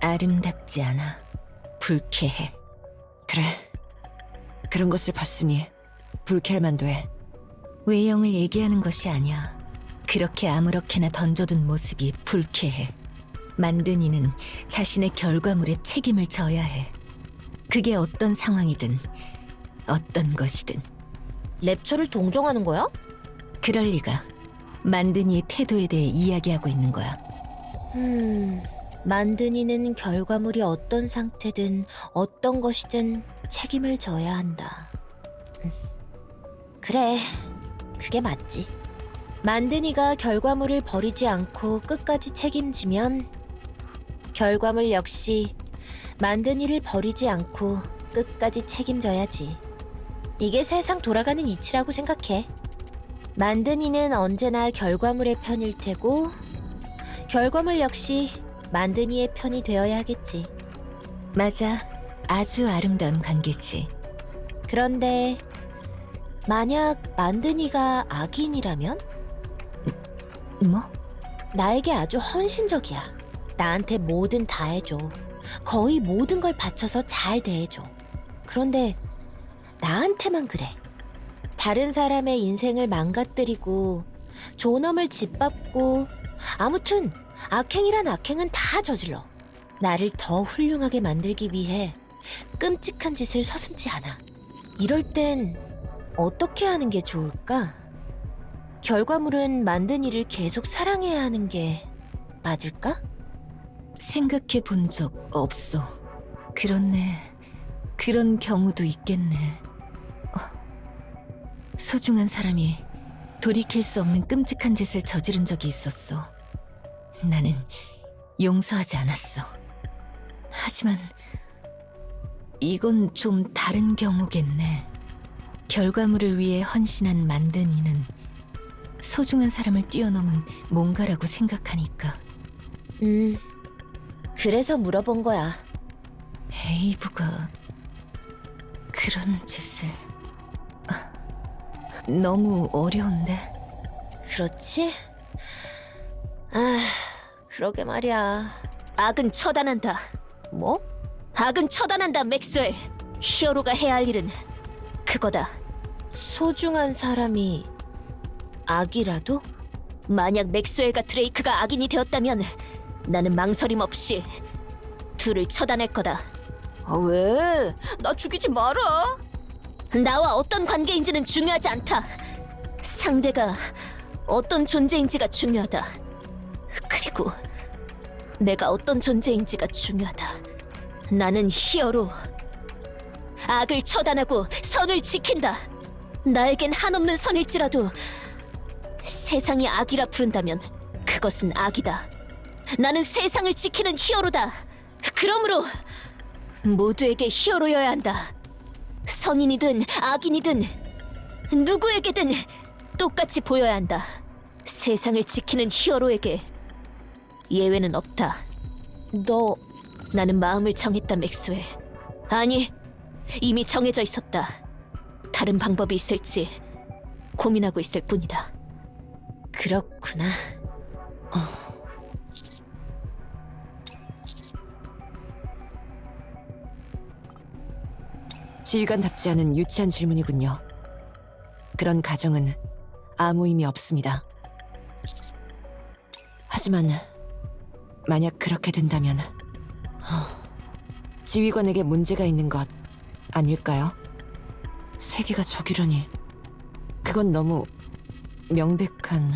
아름답지 않아. 불쾌해. 그래. 그런 것을 봤으니 불쾌할만 돼. 외형을 얘기하는 것이 아니야. 그렇게 아무렇게나 던져둔 모습이 불쾌해. 만든 이는 자신의 결과물에 책임을 져야 해. 그게 어떤 상황이든, 어떤 것이든. 랩처를 동정하는 거야? 그럴 리가. 만든 이의 태도에 대해 이야기하고 있는 거야. 음, 만든 이는 결과물이 어떤 상태든 어떤 것이든 책임을 져야 한다. 음. 그래, 그게 맞지. 만든 이가 결과물을 버리지 않고 끝까지 책임지면 결과물 역시 만든 이를 버리지 않고 끝까지 책임져야지. 이게 세상 돌아가는 이치라고 생각해. 만든 이는 언제나 결과물의 편일 테고 결과물 역시 만든 이의 편이 되어야 하겠지. 맞아. 아주 아름다운 관계지. 그런데 만약 만든이가 악인이라면 뭐? 나에게 아주 헌신적이야. 나한테 뭐든 다 해줘. 거의 모든 걸 바쳐서 잘 대해줘. 그런데 나한테만 그래. 다른 사람의 인생을 망가뜨리고 존엄을 짓밟고 아무튼 악행이란 악행은 다 저질러. 나를 더 훌륭하게 만들기 위해 끔찍한 짓을 서슴지 않아. 이럴 땐 어떻게 하는 게 좋을까? 결과물은 만든 일을 계속 사랑해야 하는 게 맞을까? 생각해 본 적 없어. 그렇네. 그런 경우도 있겠네. 어. 소중한 사람이 돌이킬 수 없는 끔찍한 짓을 저지른 적이 있었어. 나는 용서하지 않았어. 하지만 이건 좀 다른 경우겠네. 결과물을 위해 헌신한 만든 이는 소중한 사람을 뛰어넘은 뭔가라고 생각하니까. 음, 그래서 물어본 거야. 에이브가 그런 짓을 아, 너무 어려운데 그렇지? 아, 그러게 말이야. 악은 처단한다. 뭐? 악은 처단한다, 맥스웰. 히어로가 해야 할 일은 그거다. 소중한 사람이 악이라도? 만약 맥스웰과 드레이크가 악인이 되었다면 나는 망설임 없이 둘을 처단할 거다. 아, 왜? 나 죽이지 마라. 나와 어떤 관계인지는 중요하지 않다. 상대가 어떤 존재인지가 중요하다. 그리고 내가 어떤 존재인지가 중요하다. 나는 히어로. 악을 처단하고 선을 지킨다. 나에겐 한없는 선일지라도 세상이 악이라 부른다면 그것은 악이다. 나는 세상을 지키는 히어로다. 그러므로 모두에게 히어로여야 한다. 선인이든 악인이든 누구에게든 똑같이 보여야 한다. 세상을 지키는 히어로에게 예외는 없다. 너 나는 마음을 정했다, 맥스웰. 아니, 이미 정해져 있었다. 다른 방법이 있을지 고민하고 있을 뿐이다. 그렇구나. 지휘관답지 않은 유치한 질문이군요. 그런 가정은 아무 의미 없습니다. 하지만 만약 그렇게 된다면 어, 지휘관에게 문제가 있는 것 아닐까요? 세계가 저기라니 그건 너무 명백한